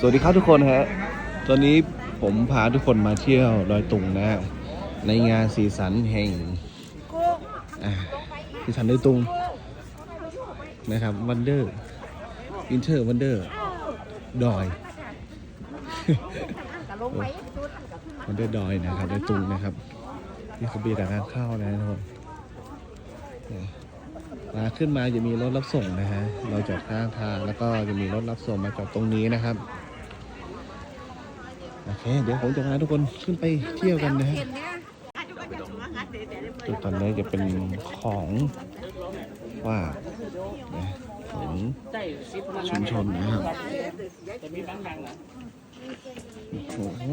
สวัสดีครับทุกคนฮะตอนนี้ผมพาทุกคนมาเที่ยวดอยตุงนะฮะในงานสีสันแห่งสีสันดอยตุงนะครับวันเดอร์อินเทอร์วันเดอร์ดอยวันเดอร์ดอยนะครับดอยตุงนะครับนี่คือเบียร์ทางเข้านะทุกคนมาขึ้นมาจะมีรถรับส่งนะฮะ เราจอดข้างทางแล้วก็จะมีรถรับส่งมาจอดตรงนี้นะครับ โอเค เดี๋ยวผมจะพาทุกคนขึ้นไปเที่ยวกันนะฮะจุดตอนนี้จะเป็นของว่ากนะของชุมชนนะครับโอ้โห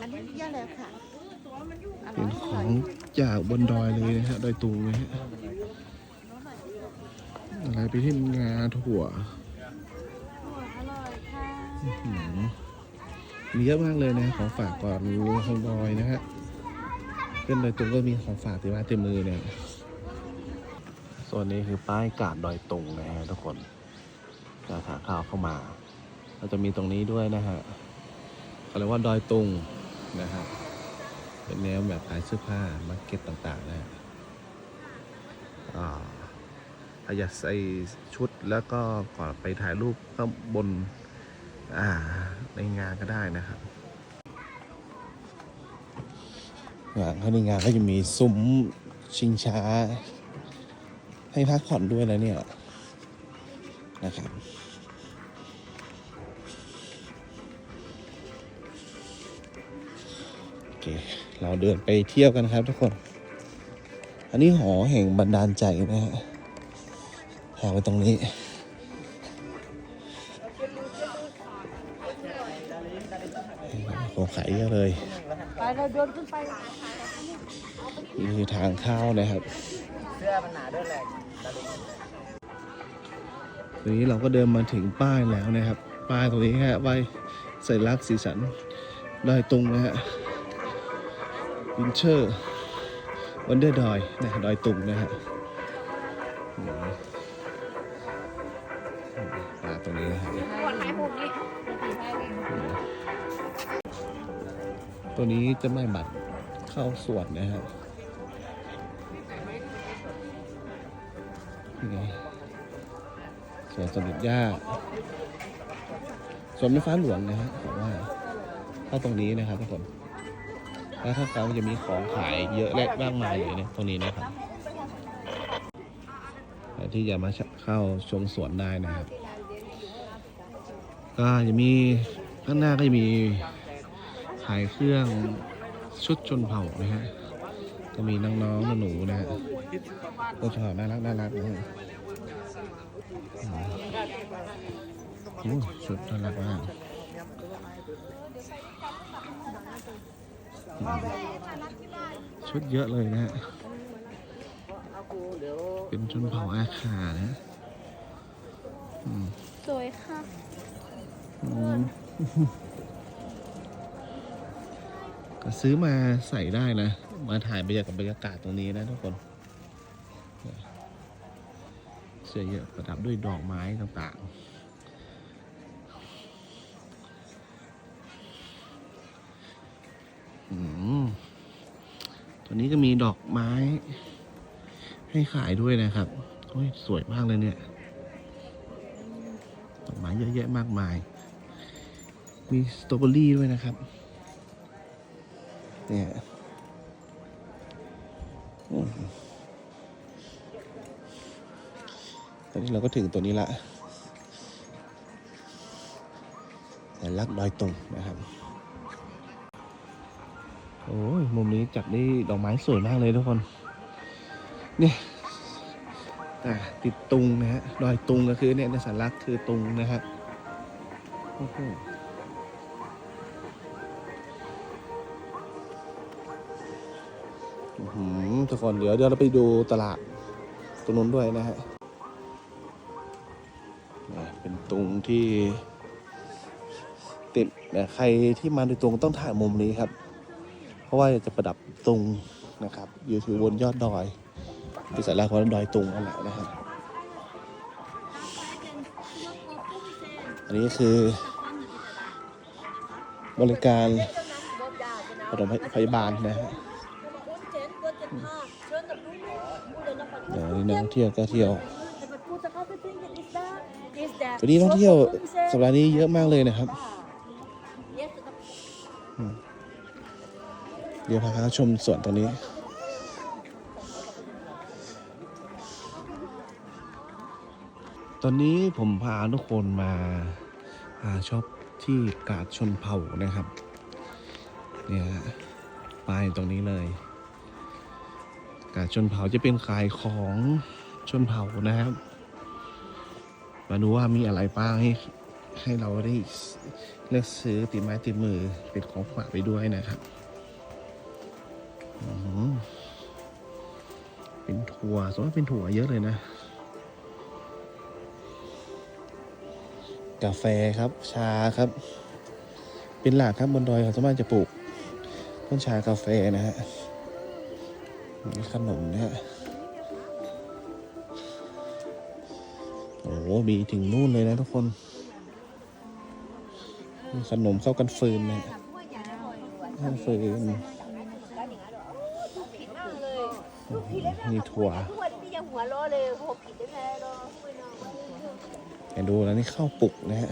อันนี้เยอะเลยค่ะเป็ร่อนของจากบนดอยเลยนะฮะดอยตุงนะฮะอะไรไปที่งาถั่ว มีเยอะมากเลยนะของฝากก่อนมีของดอยนะฮะขึ้นดอยตุงก็มีของฝากติดมาเต็มมือเนี่ยส่วนนี้คือป้ายกาดดอยตุงนะฮะทุกคนจะหาข้าวเข้ามาเราจะมีตรงนี้ด้วยนะฮะเขาเรียกว่าดอยตุงนะฮะเป็นแนวแบบขายเสื้อผ้ามาร์เก็ตต่างๆนะฮะอ่าอยากใส่ชุดแล้วก็ก่อนไปถ่ายรูปข้างบน ในงานก็ได้นะครับงานข้างในงานก็จะมีซุ้มชิงช้า ให้พักผ่อนด้วยนะเนี่ยนะครับโอเคเราเดินไปเที่ยวกันครับทุกคน อันนี้หอแห่งบันดาลใจนะฮะแถวไว้ตรงนี้ ของขายเยอะเลยไปเราเดินขึ้นไปนี่คือทางเข้านะครับเสื้อมันหนาด้วยแหละทีนี้เราก็เดินมาถึงป้ายแล้วนะครับ ป้ายตรงนี้ฮะป้ายสัญลักษณ์สีสันดอยตุงนะฮะวินเชอร์วันเดอร์ดอยนะดอยตุงนะฮะป้าตรงนี้นะครับก่อนถ่ายมุมนี้ ตัวนี้จะไม่บัตรเข้าสวนนะฮะนี่ไงสวนสนุกหญ้าสวนไฟฟ้าหลวงนะฮะผมว่าเข้าตรงนี้นะครับทุกคนแล้วถ้าเขาจะมีของขายเยอะแยะมากมายเลยเนี่ยตรงนี้นะครับใครที่อยากมาเข้าชมสวนได้นะครับ ก็จะมีข้างหน้าก็จะมี ขายเครื่องชุดชนเผ่านะฮะก็มีน้องๆหนูๆนะฮะก็ชอบน่ารักน่ารักนะฮะอืมโอ้ชุดน่ารักมากอืมชุดเยอะเลยนะฮะ เป็นชนเผ่าอาคานะอืมสวยค่ะ ซื้อมาใส่ได้นะ มาถ่ายบรรยากาศบรรยากาศตรงนี้นะทุกคนเสื้อเยอะประดับด้วยดอกไม้ต่างๆอืมตัวนี้ก็มีดอกไม้ ให้ขายด้วยนะครับ โอ้ย สวยมากเลยเนี่ย ดอกไม้เยอะแยะมากมาย มีสตรอเบอรี่ด้วยนะครับ เนี่ยตอนนี้เราก็ถึงตัวนี้ละแต่ลักดอยตุงนะครับ โอ้ย มุมนี้จับได้ดอกไม้สวยมากเลยทุกคน เนี่ยอะติดตุงนะฮะ ดอยตุงก็คือเนี่ยในสัญลักษณ์คือตุงนะฮะโอ้โห ทุกคนเดี๋ยวเดี๋ยวเราไปดูตลาดตรงนู้นด้วยนะฮะเป็นตรงที่ติดเนี่ยใครที่มาโดยตรงต้องถ่ายมุมนี้ครับ เพราะว่าจะประดับตรงนะครับ อยู่ที่บนยอดดอยที่สัญลักของดอยตุงนั่นแหละนะครับนนี้คือบริการปฐมพยาบาลนะฮะเดี๋ยว นี้นักท่องเที่ยวก็เที่ยววันนี้นักท่องเที่ยวสัปดาห์นี้เยอะมากเลยนะครับ เดี๋ยวพาชมสวนตรงนี้ตอนนี้ผมพาทุกคนมาหาช็อปที่กาดชนเผ่านะครับ เนี่ยฮะป้ายตรงนี้เลย กาดชนเผ่าจะเป็นขายของชนเผ่านะครับ มาดูว่ามีอะไรบ้างให้ให้เราได้เลือกซื้อติดไม้ติดมือเป็นของฝากไปด้วยนะครับเป็นถั่วสมมติเป็นถั่วเยอะเลยนะ กาแฟครับ ชาครับ เป็นหลักครับบนดอยเขาสามารถจะปลูกต้นชากาแฟนะฮะ มีขนมนะฮะโอ้โหมีถึงนู่นเลยนะทุกคน มีขนมเข้ากันฟืนนะข้าวฟืนมีถั่วเห็นดูแล้วนี่ข้าวปลุกนะฮะ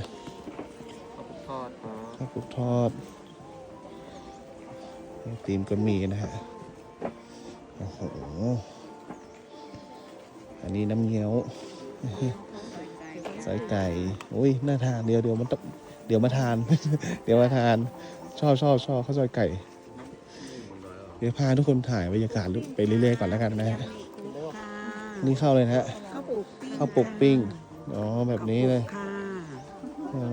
ทอดอ๋อข้าวปลุกทอดไอตีมก็มีนะฮะโอ้โห อันนี้น้ำเงี้ยวใส่ไก่อุ้ย น่าทาน เดี๋ยวเดี๋ยวมันต้องเดี๋ยวมาทาน เดี๋ยวมาทาน ชอบชอบชอบข้าวซอยไก่ เดี๋ยวพาทุกคนถ่ายบรรยากาศไปเรื่อยๆก่อนแล้วกันนะฮะ นี่เข้าเลยนะฮะข้าวปลูกข้าวปลุกปิ้ง อ๋อ แบบนี้เลยค่ะอ๋อ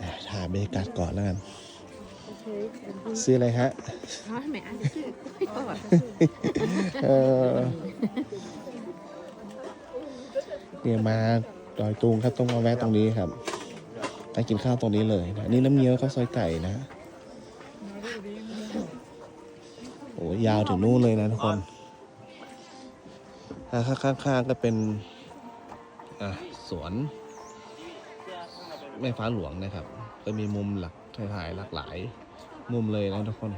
อะถ่ายบรรยากาศก่อนแล้วกัน ซื้ออะไรฮะอ๋อแม่อันนี้คือไม่ประวัติเออเนี่ยมาดอยตุงครับต้องมาแวะตรงนี้ครับไปกินข้าวตรงนี้เลยนะนี่น้ำเงี้ยวข้าวซอยไก่นะโอ้ยาวถึงนู่นเลยนะทุกคนอ่าข้างๆก็เป็นอะสวนแม่ฟ้าหลวงนะครับ ก็มีมุมหลักถ่ายๆหลากหลาย มุมเลยนะทุกคน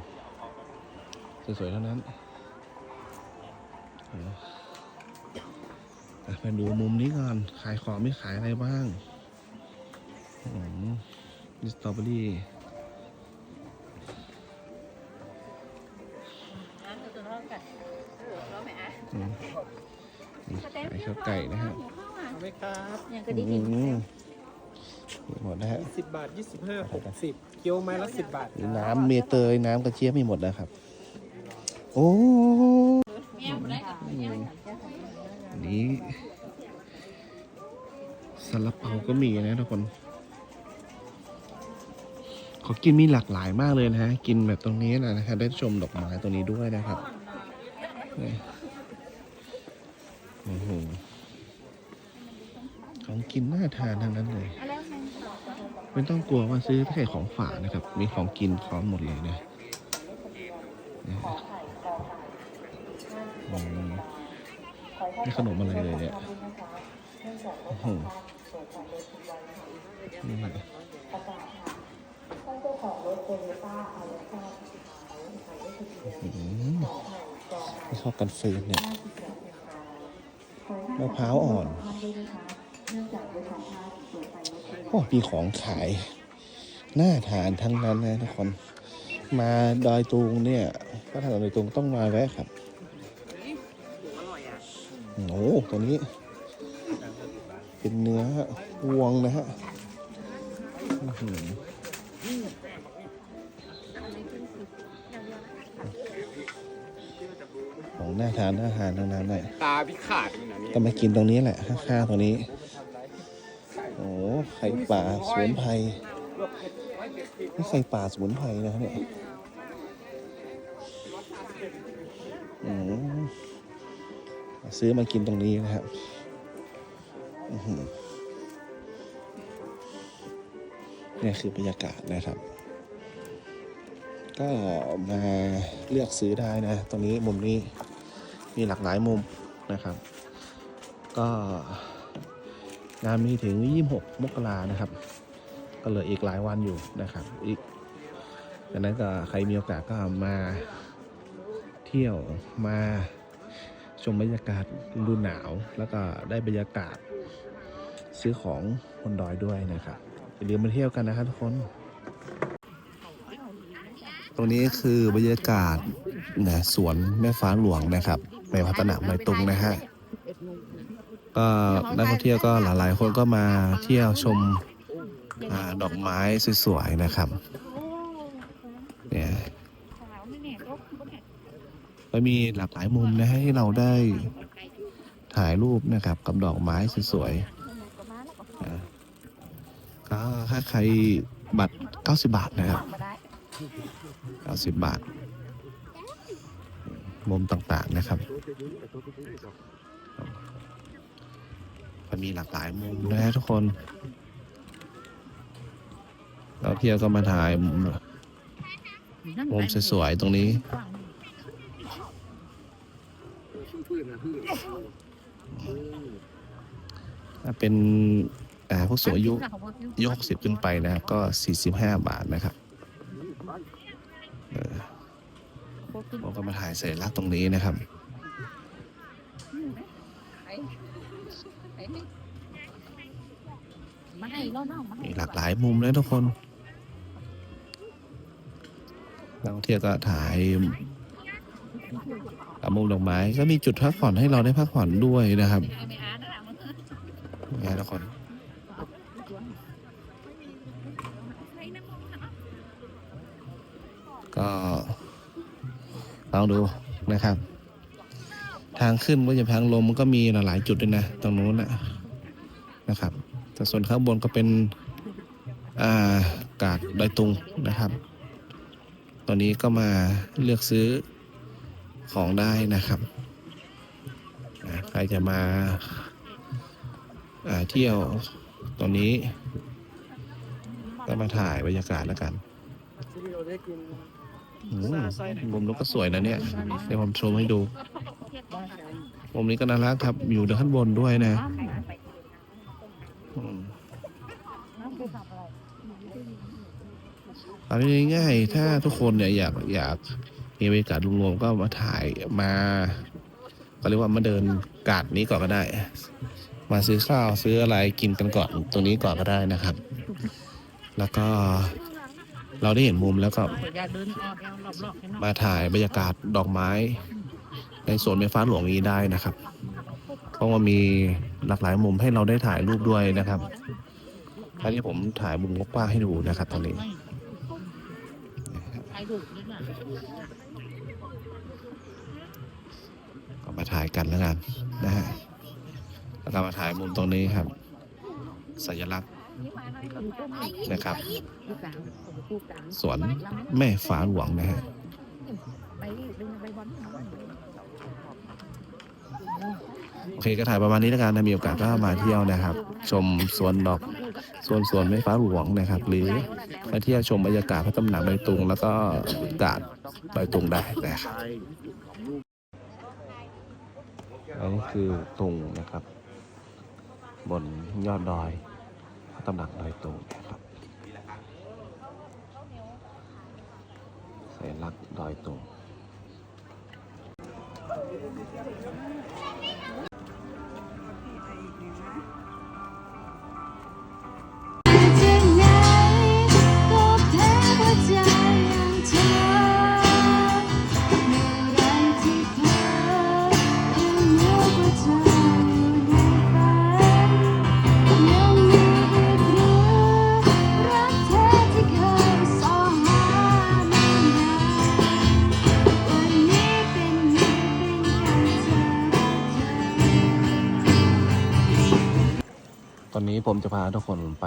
สวยๆเท่านั้นอะไปดูมุมนี้ก่อน ขายของไม่ขายอะไรบ้างอืมนี่สตรอเบอรี่อืมนี่ขายข้าวไก่นะฮะเอาไหมครับอย่างก็อืดีมมีหมดนะฮะสิบบาทยี่สิบห้าหกสิบเกี๊ยวไม้ละสิบบาทน้ำเมเตยน้ำกระเจี๊ยบมีหมดนะครับ โอ้นี้ซาลาเปาก็มีนะทุกคนขอกินมีหลากหลายมากเลยนะฮะ กินแบบตรงนี้นะนะครับได้ชมดอกไม้ตรงนี้ด้วยนะครับโอ้โหของกินน่าทานทั้งนั้นเลย ไม่ต้องกลัวว่าซื้อแค่ของฝากนะครับ มีของกินพร้อมหมดเลยนะนี่ขนมอะไรเลยเนี่ยโอ้โหนี่อืมนี่เข้ากันฟืนเนี่ยมะพร้าวอ่อน โอ้มีของขายน่าทานทั้งนั้นนะทุกคน มาดอยตุงเนี่ยถ้าทางดอยตุงต้องมาแวะครับโอ้โหตัวนี้ เป็นเนื้อวงนะฮะอื้อหือของน่าทานน่าทานทั้งนั้นเลยตาพิขาดอยู่นะนี่ก็มากินตรงนี้แหละข้างๆตรงนี้โอ้ ไข่ป่าสมุนไพรนี่ไข่ป่าสมุนไพรนะเนี่ยซื้อมากินตรงนี้นะครับนี่คือบรรยากาศนะครับ ก็มาเลือกซื้อได้นะ ตรงนี้มุมนี้มีหลากหลายมุมนะครับ ก็ งานมีถึง 26 มกรานะครับ ก็เหลืออีกหลายวันอยู่นะครับ อีกดังนั้นก็ใครมีโอกาสก็มาเที่ยวมาชมบรรยากาศดูหนาว แล้วก็ได้บรรยากาศซื้อของบนดอยด้วยนะครับอย่าลืมมาเที่ยวกันนะครับทุกคน ตรงนี้คือบรรยากาศนะสวนแม่ฟ้าหลวงนะครับ ในพัฒนาดอยตุงนะฮะ ก็นักท่องเที่ยวก็หลายๆ คนก็มาเที่ยวชมอดอกไม้สวยๆนะครับเนี่ยก็มีหลากหลายมุมนะให้เราได้ถ่ายรูปนะครับกับดอกไม้สวยๆอ่าก็ถ้าใครบัตร 90 บาทนะครับ 90 บาท มุมต่างๆนะครับ มันมีหลากหลายมุมนะฮะทุกคนเราเที่ยก็มาถ่ายมุมมุมสวยๆตรงนี้ ถ้าเป็นอ่าผู้สูงอายุอายุ60ขึ้นไปนะครับก็45บาทนะครับเออผมก็มาถ่ายเสร็จลักษณ์ตรงนี้นะครับ หลายมุมเลยทุกคนนักท่องเที่ยวก็ถ่ายกับมุมดอกไม้ก็มีจุดพักผ่อนให้เราได้พักผ่อนด้วยนะครับนี่ทุกคนก็ลองดูนะครับ ทางขึ้นก็จะทางลมมันก็มีหลายๆจุดด้วยนะ ตรงนู้นนะนะครับ แต่ส่วนข้างบนก็เป็น อากาดดอยตุงนะครับ ตอนนี้ก็มาเลือกซื้อของได้นะครับ ใครจะมาเที่ยวตอนนี้ ก็มาถ่ายบรรยากาศแล้วกันอืมมุมนู้นก็สวยนะเนี่ย เดี๋ยวผมโชว์ให้ดูมุมนี้ก็น่ารักครับ อยู่ด้านบนด้วยนะ ตอืมเอาง่ายๆถ้าทุกคนเนี่ยอยากอยากมีบรรยากาศรวมๆก็มาถ่ายมาก็เรียกว่ามาเดินกาดนี้ก่อนก็ได้ มาซื้อข้าวซื้ออะไรกินกันก่อนตรงนี้ก่อนก็ได้นะครับ แล้วก็เราได้เห็นมุมแล้วก็อย่าเดินออกแล้วรอบมาถ่ายบรรยากาศดอกไม้ ในสวนไฟฟ้าหลวงนี้ได้นะครับ เพราะว่ามีหลากหลายมุมให้เราได้ถ่ายรูปด้วยนะครับ อันนี้ผมถ่ายมุมกว้างให้ดูนะครับตอนนี้ก็มาถ่ายกันแล้วกันนะฮะแล้วก็มาถ่ายมุมตรงนี้ครับ สัญลักษณ์นะครับ สวนแม่ฟ้าหลวงนะฮะโอเคก็ถ่ายประมาณนี้แล้วกันนะมีโอกาสก็มาเที่ยวนะครับ ชมสวนดอก ส่วนสวนแม่ฟ้าหลวงนะครับ หรือมาเที่ยวชมบรรยากาศพระตำหนักดอยตุง แล้วก็กาดดอยตุงได้นะครับอันนี้คือตุงนะครับ บนยอดดอยพระตำหนักดอยตุงนะครับสัญลักษณ์ดอยตุง ผมจะพาทุกคนไป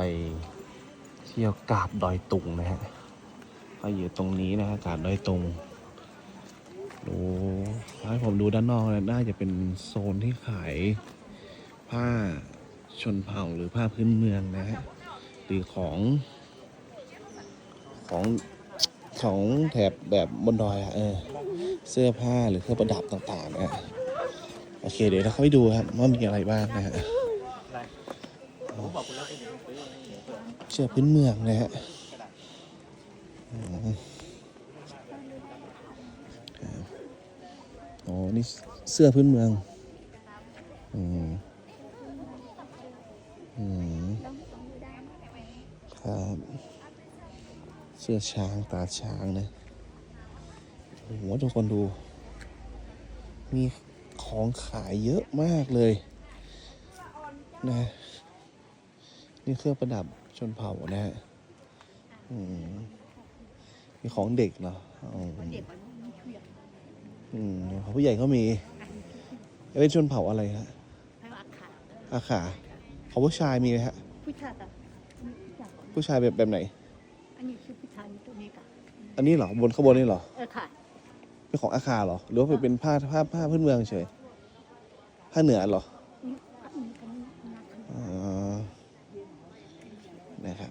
เที่ยวกาดดอยตุงนะฮะก็อยู่ตรงนี้นะฮะกาดดอยตุงดูให้ผมดูด้านนอกนะน่าจะเป็นโซนที่ขายผ้าชนเผ่าหรือผ้าพื้นเมืองนะฮะหรือของ ของของแถบแบบบนดอยอะเออเสื้อผ้าหรือเครื่องประดับต่างๆนะโอเคเดี๋ยวเราเข้าไปดูครับว่ามีอะไรบ้างนะฮะ เป็นซื้อเชือกพื้นเมืองนะฮะอ๋อ นี่เสื้อพื้นเมือง อืมอืมครับ เสื้อช้างตาช้างนะโอ้โหทุกคนดู มีของขายเยอะมากเลย นะ นี่เครื่องประดับชนเผ่านะฮะอืมมีของเด็กเหรออ๋ออืมของผู้ใหญ่ก็มีเป็นชนเผ่าอะไรฮะอาขาของผู้ชายมีไหมฮะ ผู้ชายอะผู้ชายแบบแบบไหน อันนี้คือผู้ชายตัวนี้ค่ะ อันนี้เหรอบนข้างบนนี่เหรอ เออค่ะ เป็นของอาคาเหรอ หรือว่าเป็นผ้าผ้าผ้าพื้นเมืองเฉย ผ้าเหนือเหรอนี่อันนี้กันนะ อ๋อนะครับ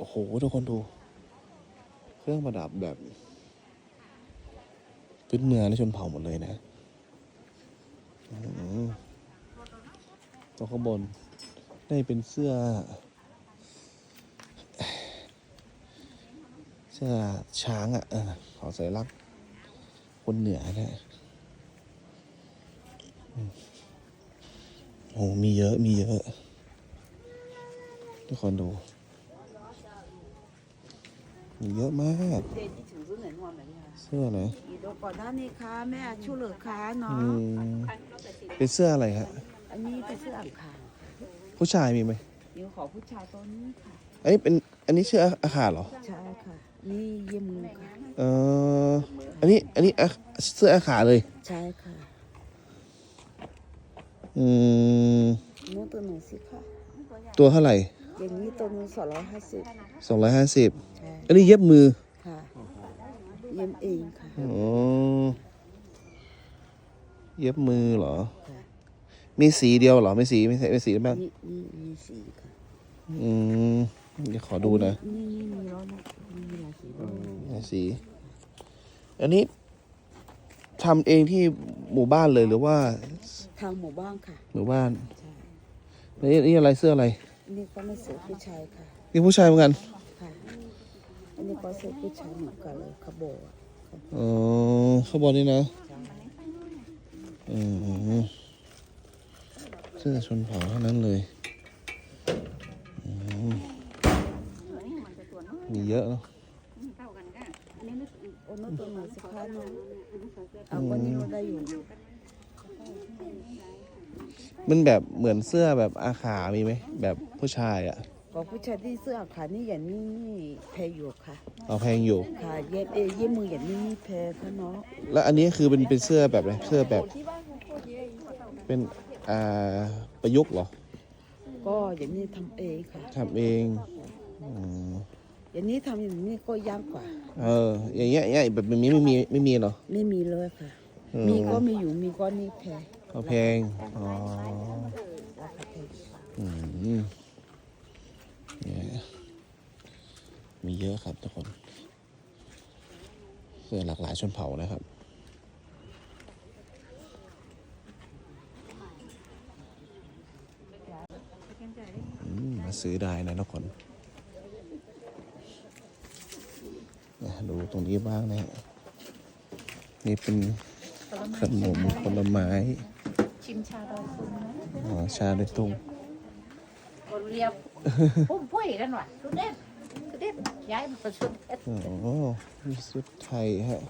โอ้โห ทุกคนดู เครื่องประดับแบบพื้นเมืองและชนเผ่าหมดเลยนะตัวข้างบนได้เป็นเสื้อ เสื้อช้างอะเออขอสัญลักคนเหนือนะโอ้มีเยอะ มีเยอะ ทุกคนดู เยอะมากเด็กที่ถึงรุ่นไหนนวลแบบนี้ค่ะเสื้อไหนอีโดก่อนหน้านี้ค่ะแม่ชูเหลือค้าเนาะอืมเป็นเสื้ออะไรฮะอันนี้เป็นเสื้ออ่างขางผู้ชายมีไหมนิ้วขอผู้ชายตัวนี้ค่ะอันนี้เป็นอันนี้เสื้ออาขาเหรอใช่ค่ะ นี่เยี่ยมมือค่ะเอออันนี้อันนี้อาเสื้ออาขาเลย ใช่ค่ะอืมนู้นตัวหนึ่งสิค่ะตัวเท่าไหร่ อย่างนี้ตัวหนึงสองร้อยห้าสิบสองร้อยห้าสิบใช่อันนี้เย็บมือค่ะเยี่ยมเองค่ะอ๋อเย็บมือเหรอค่ะมีสีเดียวเหรอไม่สีไม่ใช่ไม่สีบ้างนี่นี่มีสีค่ะอืมเดี๋ยวขอดูนะนี่นี่มีร้อยนะมีหลายสีด้วยมีสี อันนี้ทำเองที่หมู่บ้านเลยหรือว่าทางหมู่บ้านค่ะ หมู่บ้านใช่นี่นี่อะไรเสื้ออะไร นี่ก็ไม่เสือผู้ชายค่ะ นี่ผู้ชายเหมือนกันค่ะ อันนี้ก็เสือผู้ชายเหมือนกันเลยขบโบอะอ๋อข้างบนนี่นะใช่อืมเสื้อชนเผ่าเท่านั้นเลยอืมมีเยอะเนาะโอ้นู้นตัวหนึ่งสิคะน้องเอาวันนี้เราได้อยู่ มันแบบเหมือนเสื้อแบบอาขามีไหมแบบผู้ชายอะ่ะก็ผู้ชายที่เสื้อขานี่อย่างนี้นี่แพรอยู่ค่ะเอาแพงอยู่ ค่ะเย็บเอยเย็บมืออย่างนี้นี่แพรค่ะเนาะแล้วอันนี้คือเป็นเป็นเสื้อแบบไหนเสื้อแบบ เป็นอ่าประยุกต์เหรอก็อย่างนี้ทำเองค่ะทำเองอืมอย่างนี้ทำอย่างนี้ก็ยากกว่า เออ อย่างเงี้ยอย่างเงี้ยแบบนี้ไม่มีไม่มีเหรอไม่มีเลยค่ะอืมมีก็มีอยู่มีก็นี่แพร เอาแพงอ๋อราคาแพงอืมเนี่ยมีเยอะครับทุกคนเสื้อหลากหลายชนเผ่านะครับอืมมาซื้อได้นะทุกคนดูตรงนี้บ้างนะฮะนี่เป็นขนมผลไม้ ชิมชาดอยซุนนะอ๋อชาด้วยตุ้งคนเรียบพุ่มพุ่ยกันว่ะสุดเด็ดสุดเด็ดย้ายมาประชุมเอ็ดอ๋อมีชุดไทยฮะ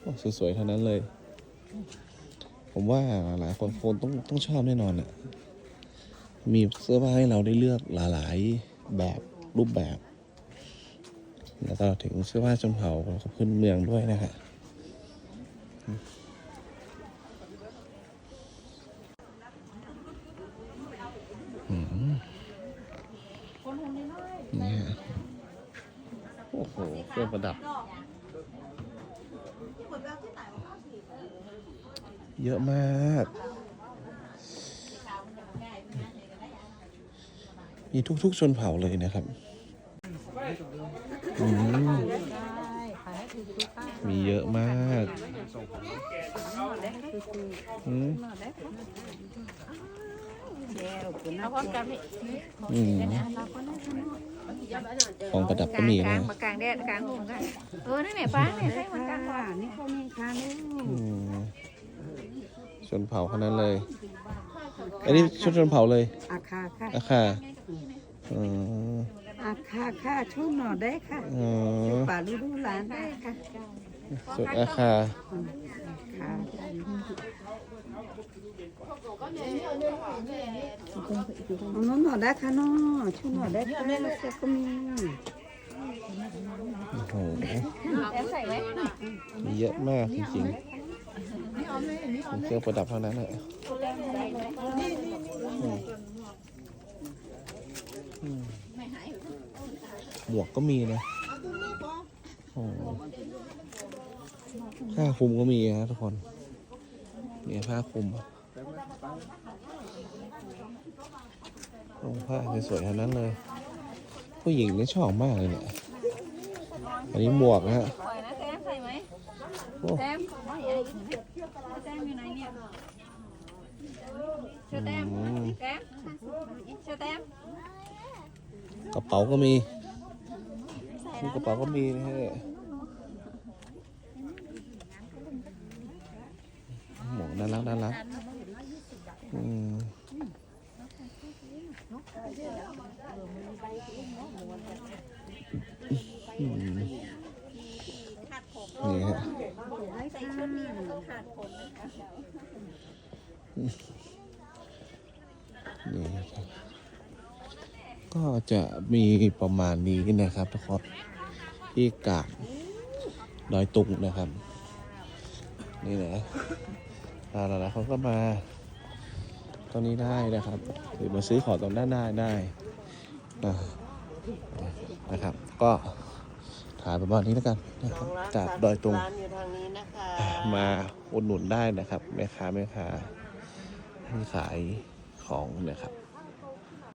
โอ้สวยๆเท่านั้นเลย ผมว่าหลายคนคงต้องต้องชอบแน่นอนอะมีเสื้อผ้าให้เราได้เลือกหลายๆแบบรูปแบบ แล้วก็ถึงเสื้อผ้าชนเผ่าของพื้นเมืองด้วยนะฮะ นี่ฮะโอ้โหเครื่องประดับ เยอะมาก มีทุกๆชนเผ่าเลยนะครับอืมมีเยอะมากส่งผมอืม เอาพร้อมกันนี่อืมของประดับก็มีกลานะงมากลางแดดกลางลมกันเออนั่นแหละป้าเนี่ยใช่มันกลางวันนี่เขามีค่ะลูกอืมชนเผ่าเท่านั้นเลย อันนี้ชุดชนเผ่าเลยอาคาค่ะอาคาอืมอาคาค่ะชุดหน่อได้ค่ะอ๋อป่าลูดูหลานได้ค่ะสุดอาคาค่ะเอา น้องหน่อได้ค่ะน้อชุดหน่อได้ค่ะลูกเจ้าก็มีโอ้โหแอบใส่ไว้มีเยอะมากจริงๆเป็นเครื่องประดับเท่านั้นแหละอืมหมวกก็มีนะโอ้โหผ้าคลุมก็มีนะทุกคนเนี่ยผ้าคลุม ลงผ้าสวยๆเท่านั้นเลย ผู้หญิงนี่ชอบมากเลยเนี่ย อันนี้หมวกนะฮะปล่อยนะแซมใส่ไหมโอ้แซมแซมอยู่ไหนเนี่ยเชอแตมอืมแซมเชอแตมกระเป๋าก็มีมีกระเป๋าก็มีนะฮะหมวกน่ารักน่ารักอืมอืม นี่ฮะใส่ชุดนี้มันต้องขาดผมนะคะนี่ครับก็จะมีประมาณนี้นะครับทุกคนที่กาดดอยตุงนะครับ นี่นะหลายๆคนก็มา ตรงนี้ได้นะครับ หรือมาซื้อของตรงด้านหน้าได้นะนะครับ ก็ถ่ายประมาณนี้แล้วกันนะครับกาดดอยตุงร้านอยู่ทางนี้นะคะมาอุดหนุนได้นะครับแม่ค้าแม่ค้าที่ขายของเนะครับ